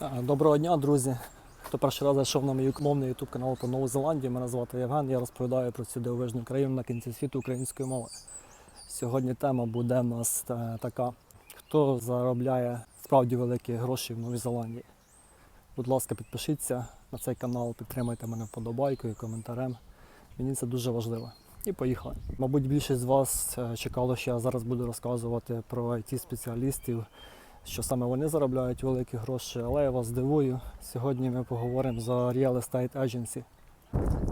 Доброго дня, друзі. Хто перший раз зайшов на мій мовний YouTube канал про Нову Зеландію, мене звати Євген. Я розповідаю про цю дивовижну країну на кінці світу української мови. Сьогодні тема буде в нас е, така: хто заробляє справді великі гроші в Новій Зеландії. Будь ласка, підпишіться на цей канал, підтримайте мене вподобайкою, коментарем. Мені це дуже важливо. І поїхали. Мабуть, більшість з вас е, чекало, що я зараз буду розказувати про it спеціалістів що саме вони заробляють великі гроші, але я вас здивую. Сьогодні ми поговоримо за Real Estate Agency.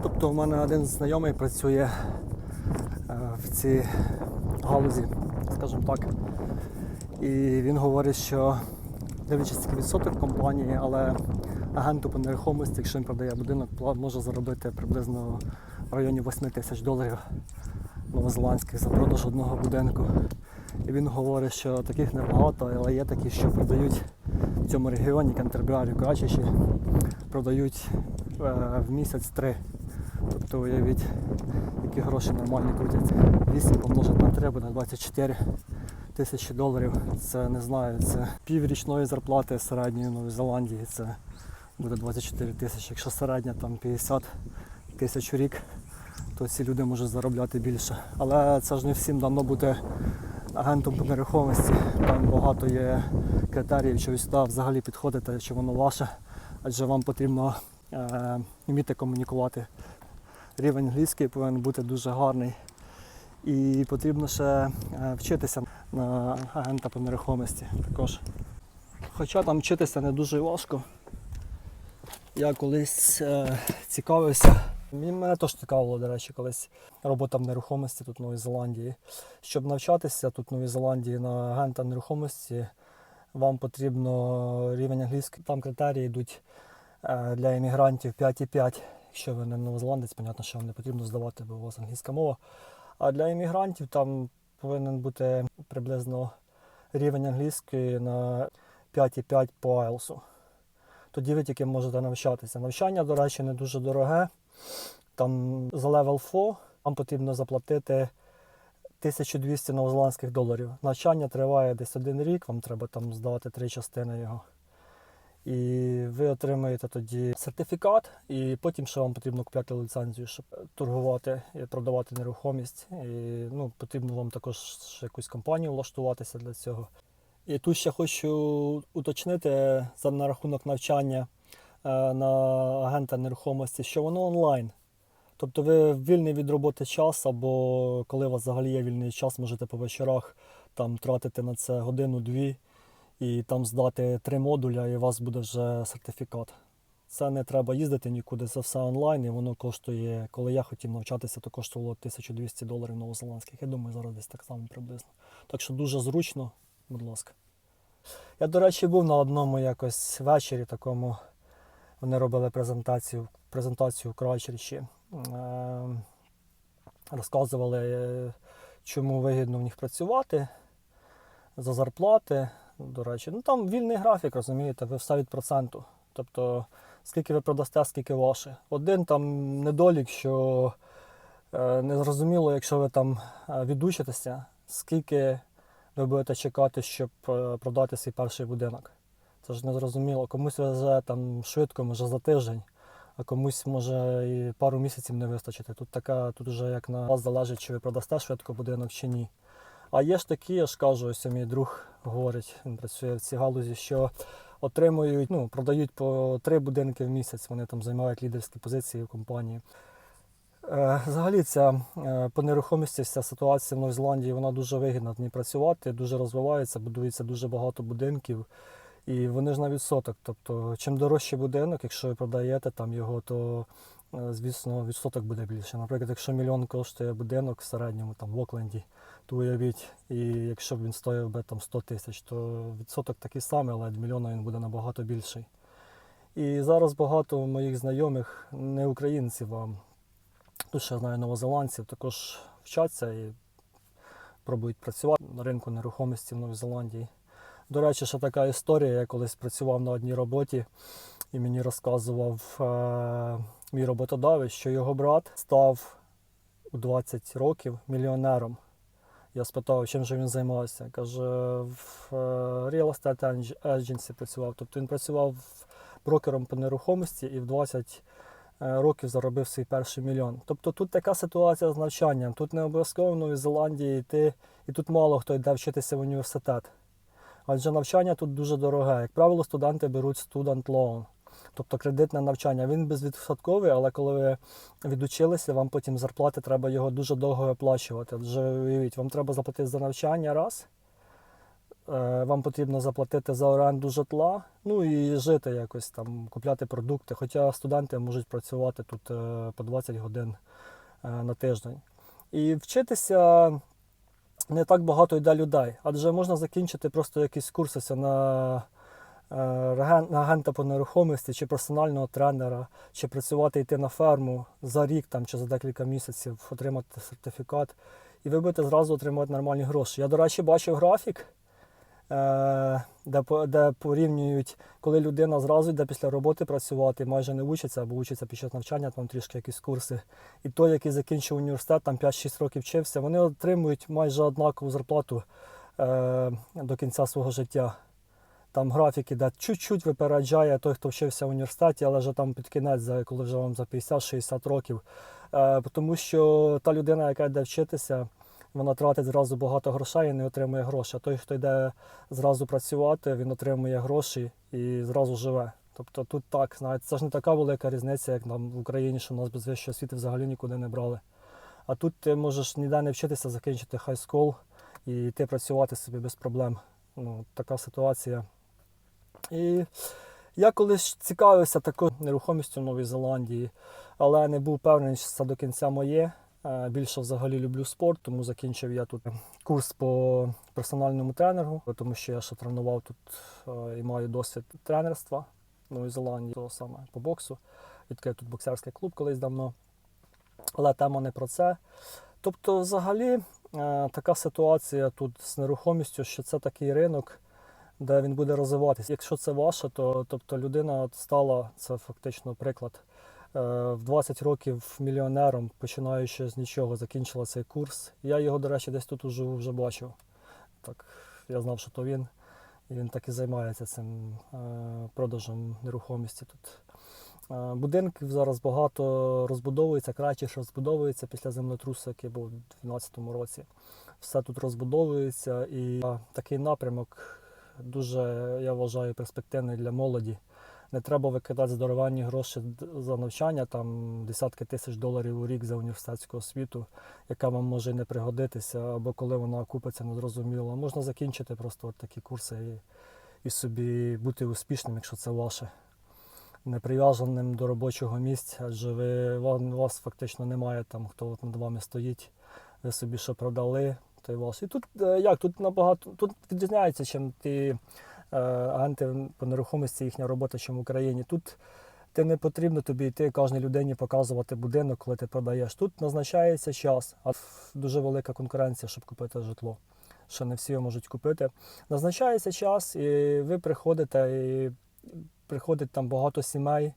Тобто, у мене один знайомий працює е, в цій галузі, скажімо так. І він говорить, що дивлячись який відсоток компанії, але агенту по нерухомості, якщо він продає будинок, може заробити приблизно в районі 8 тисяч доларів новозеландських за продаж одного будинку. Він говорить, що таких небагато, але є такі, що продають в цьому регіоні Кантербрарі, Крачичі, продають е, в місяць три. Тобто уявіть, які гроші нормальні крутять. 8 помножити на 3 буде 24 тисячі доларів. Це не знаю, це піврічної зарплати середньої в Новій Зеландії. Це буде 24 тисячі. Якщо середня там 50 тисяч у рік, то ці люди можуть заробляти більше. Але це ж не всім дано бути агентом по нерухомості. Там багато є критеріїв, чи сюди взагалі підходите, чи воно ваше, адже вам потрібно е, вміти комунікувати. Рівень англійський повинен бути дуже гарний. І потрібно ще е, вчитися на агента по нерухомості також. Хоча там вчитися не дуже важко. Я колись е, цікавився. Мене теж цікавило, до речі, колись робота в нерухомості тут в Новій Зеландії. Щоб навчатися тут в Новій Зеландії на агента нерухомості, вам потрібно рівень англійський. Там критерії йдуть е, для іммігрантів 5,5. Якщо ви не новозеландець, понятно, що вам не потрібно здавати, бо у вас англійська мова. А для іммігрантів там повинен бути приблизно рівень англійської на 5,5 по IELTS. Тоді ви тільки можете навчатися. Навчання, до речі, не дуже дороге. Там за level 4 вам потрібно заплатити 1200 новозеландських доларів. Навчання триває десь один рік, вам треба там здавати три частини його. І ви отримаєте тоді сертифікат, і потім ще вам потрібно купляти ліцензію, щоб торгувати і продавати нерухомість. І, ну, потрібно вам також якусь компанію влаштуватися для цього. І тут ще хочу уточнити за на рахунок навчання е, на агента нерухомості, що воно онлайн. Тобто ви вільний від роботи час, або коли у вас взагалі є вільний час, можете по вечорах там тратити на це годину-дві і там здати три модуля, і у вас буде вже сертифікат. Це не треба їздити нікуди, це все онлайн, і воно коштує, коли я хотів навчатися, то коштувало 1200 доларів новозеландських. Я думаю, зараз десь так само приблизно. Так що дуже зручно, будь ласка. Я, до речі, був на одному якось вечорі такому. Вони робили презентацію, презентацію в Крайчерчі. Е, розказували, е, чому вигідно в них працювати за зарплати. До речі, ну там вільний графік, розумієте, ви все від проценту. Тобто, скільки ви продасте, скільки ваше. Один там недолік, що е, не зрозуміло, якщо ви там е, відучитеся, скільки ви будете чекати, щоб е, продати свій перший будинок. Це ж не зрозуміло. Комусь везе там швидко, може за тиждень, а комусь може і пару місяців не вистачити. Тут така, тут вже як на вас залежить, чи ви продасте швидко будинок чи ні. А є ж такі, я ж кажу, ось мій друг говорить, він працює в цій галузі, що отримують, ну, продають по три будинки в місяць, вони там займають лідерські позиції в компанії. Е, Взагалі, ця е, по нерухомості вся ситуація в Новій Зеландії вона дуже вигідна в ній працювати, дуже розвивається, будується дуже багато будинків. І вони ж на відсоток. Тобто, чим дорожчий будинок, якщо ви продаєте там його, то е, звісно відсоток буде більше. Наприклад, якщо мільйон коштує будинок в середньому там в Окленді, то уявіть, і якщо б він стоїв би там 100 тисяч, то відсоток такий самий, але від мільйона він буде набагато більший. І зараз багато моїх знайомих, не українців, а ще знаю новозеландців, також вчаться і пробують працювати на ринку нерухомості в Новій Зеландії. До речі, ще така історія. Я колись працював на одній роботі, і мені розказував е- мій роботодавець, що його брат став у 20 років мільйонером. Я спитав, чим же він займався. Каже, в е, Real Estate Agency працював. Тобто він працював брокером по нерухомості і в 20 е, років заробив свій перший мільйон. Тобто тут така ситуація з навчанням. Тут не обов'язково в Новій Зеландії йти, і тут мало хто йде вчитися в університет. Адже навчання тут дуже дороге. Як правило, студенти беруть student loan, тобто кредит на навчання. Він безвідсотковий, але коли ви відучилися, вам потім зарплати треба його дуже довго виплачувати. Адже уявіть, вам треба заплатити за навчання раз. Е, Вам потрібно заплатити за оренду житла, ну і жити якось там, купляти продукти. Хоча студенти можуть працювати тут е, по 20 годин е, на тиждень. І вчитися не так багато йде людей, адже можна закінчити просто якісь курси на, агента по нерухомості чи персонального тренера, чи працювати йти на ферму за рік там, чи за декілька місяців, отримати сертифікат, і ви будете зразу отримати нормальні гроші. Я, до речі, бачив графік, де, по- де порівнюють, коли людина зразу йде після роботи працювати, майже не учиться або учиться під час навчання, там трішки якісь курси. І той, який закінчив університет, там 5-6 років вчився, вони отримують майже однакову зарплату е, до кінця свого життя. Там графік іде чуть-чуть випереджає той, хто вчився в університеті, але вже там під кінець, коли вже вам за 50-60 років. Е, тому що та людина, яка йде вчитися, вона тратить зразу багато грошей і не отримує гроші. А той, хто йде зразу працювати, він отримує гроші і зразу живе. Тобто тут так, знаєте, це ж не така велика різниця, як нам в Україні, що нас без вищої освіти взагалі нікуди не брали. А тут ти можеш ніде не вчитися, закінчити хай-скул і йти працювати собі без проблем. Ну, така ситуація. І я колись цікавився такою нерухомістю в Новій Зеландії, але не був певний, що це до кінця моє. Е, Більше взагалі люблю спорт, тому закінчив я тут курс по персональному тренеру, тому що я ще тренував тут е, і маю досвід тренерства в Новій Зеландії, того саме по боксу. Відкрив тут боксерський клуб колись давно. Але тема не про це. Тобто, взагалі, е, така ситуація тут з нерухомістю, що це такий ринок, де він буде розвиватися. Якщо це ваше, то тобто людина стала, це фактично приклад, в 20 років мільйонером, починаючи з нічого, закінчила цей курс. Я його, до речі, десь тут уже вже бачив. Так, я знав, що то він. І він так і займається цим е, продажем нерухомості тут. Е, Будинків зараз багато розбудовується, краще що розбудовується після землетрусу, який був у 2012 році. Все тут розбудовується і е, такий напрямок дуже, я вважаю, перспективний для молоді. Не треба викидати здоровенні гроші за навчання, там десятки тисяч доларів у рік за університетську освіту, яка вам може не пригодитися, або коли вона окупиться, незрозуміло. Можна закінчити просто от такі курси і, і собі бути успішним, якщо це ваше не прив'язаним до робочого місця, адже ви, у вас фактично немає там, хто от над вами стоїть, ви собі що продали, то й ваш. І тут е, як, тут набагато тут відрізняється, чим е, агенти по нерухомості, їхня робота, чим в Україні. Тут ти не потрібно тобі йти кожній людині показувати будинок, коли ти продаєш. Тут назначається час, а дуже велика конкуренція, щоб купити житло. Що не всі його можуть купити. Назначається час, і ви приходите і приходить там багато сімей,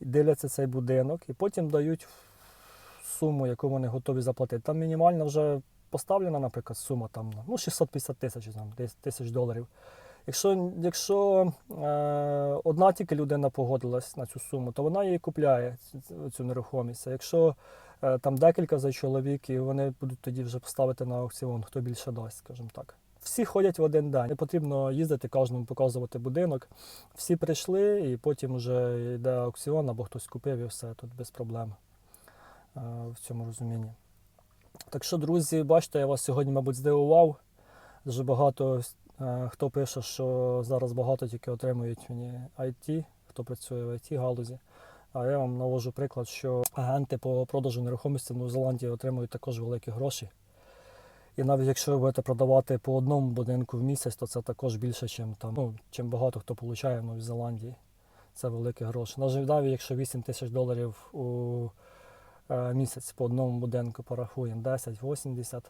дивляться цей будинок, і потім дають суму, яку вони готові заплатити. Там мінімальна вже поставлена, наприклад, сума там, ну, 650 тисяч там, тисяч доларів. Якщо, якщо е, одна тільки людина погодилась на цю суму, то вона її купляє, цю, нерухомість. А якщо е, там декілька за чоловік, і вони будуть тоді вже поставити на аукціон, хто більше дасть, скажімо так. Всі ходять в один день. Не потрібно їздити кожному показувати будинок. Всі прийшли, і потім вже йде аукціон, або хтось купив і все тут без проблем е, в цьому розумінні. Так що, друзі, бачите, я вас сьогодні, мабуть, здивував. Дуже багато хто пише, що зараз багато тільки отримують мені IT, хто працює в IT галузі. А я вам навожу приклад, що агенти по продажу нерухомості в Новій Зеландії отримують також великі гроші. І навіть якщо ви будете продавати по одному будинку в місяць, то це також більше, чим там, ну, чим багато хто отримує в Новій Зеландії. Це великі гроші. Навіть якщо 8 тисяч доларів у е, місяць по одному будинку порахуємо 10-80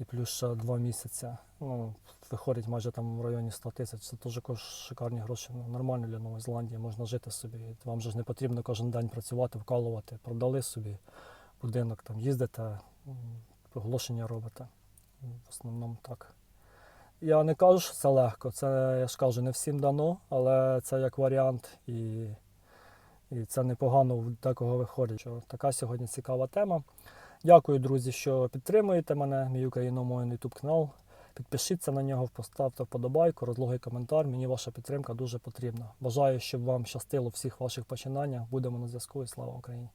і плюс ще 2 місяці. Ну, виходить майже там в районі 100 тисяч. Це теж шикарні гроші. Ну, нормально для Нової Зеландії, можна жити собі. Вам же ж не потрібно кожен день працювати, вкалувати. Продали собі будинок, там їздите, оголошення робите. в основному так. Я не кажу, що це легко. Це я ж кажу, не всім дано, але це як варіант, і, і це непогано в декого виходить. Що така сьогодні цікава тема. Дякую, друзі, що підтримуєте мене, мій україномовний YouTube канал. Підпишіться на нього, поставте вподобайку, розлогий коментар. Мені ваша підтримка дуже потрібна. Бажаю, щоб вам щастило всіх ваших починаннях. Будемо на зв'язку і слава Україні!